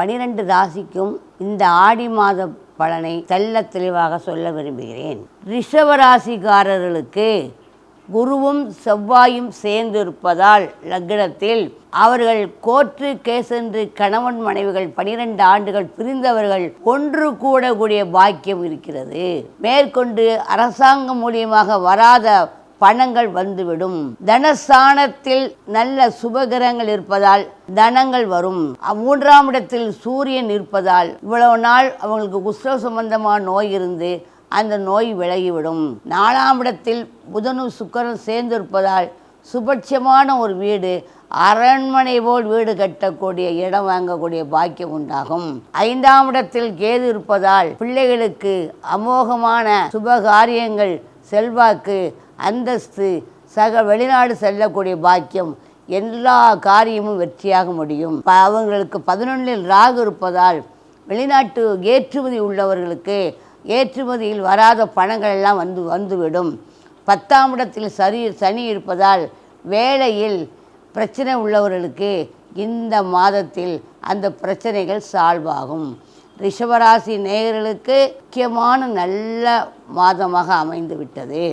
பனிரெண்டு ராசிக்கும் இந்த ஆடி மாத பலனை தெல்ல தெளிவாக சொல்ல விரும்புகிறேன். ரிஷவராசிக்காரர்களுக்கு குருவும் செவ்வாயும் சேர்ந்து இருப்பதால் லக்னத்தில் அவர்கள் கோற்று கேசென்று கணவன் மனைவிகள் பனிரெண்டு ஆண்டுகள் பிரிந்தவர்கள் ஒன்று கூடக்கூடிய பாக்கியம் இருக்கிறது. மேற்கொண்டு அரசாங்கம் மூலியமாக வராத பணங்கள் வந்துவிடும். தனஸ்தானத்தில் நல்ல சுபகிரகங்கள் இருப்பதால் தனங்கள் வரும். மூன்றாம் இடத்தில் சூரியன் இருப்பதால் இவ்வளவு நாள் அவங்களுக்கு குஷ்ட சம்பந்தமான நோய் இருந்து அந்த நோய் விலகிவிடும். நாலாம் இடத்தில் புதனும் சுக்கரம் சேர்ந்து இருப்பதால் சுபட்சமான ஒரு வீடு அரண்மனை போல் வீடு கட்டக்கூடிய இடம் வாங்கக்கூடிய பாக்கியம் உண்டாகும். ஐந்தாம் இடத்தில் கேது இருப்பதால் பிள்ளைகளுக்கு அமோகமான சுபகாரியங்கள் செல்வாக்கு அந்தஸ்து சக வெளிநாடு செல்லக்கூடிய பாக்கியம் எல்லா காரியமும் வெற்றியாக முடியும். ப- அவங்களுக்கு பதினொன்றில் ராகு இருப்பதால் வெளிநாட்டு ஏற்றுமதி உள்ளவர்களுக்கு ஏற்றுமதியில் வராத பணங்கள் எல்லாம் வந்து வந்துவிடும். பத்தாம் இடத்தில் சரி சனி இருப்பதால் வேலையில் பிரச்சனை உள்ளவர்களுக்கு இந்த மாதத்தில் அந்த பிரச்சனைகள் சால்வ் ஆகும் ரிஷபராசி நேயர்களுக்கு முக்கியமான நல்ல மாதமாக அமைந்து விட்டது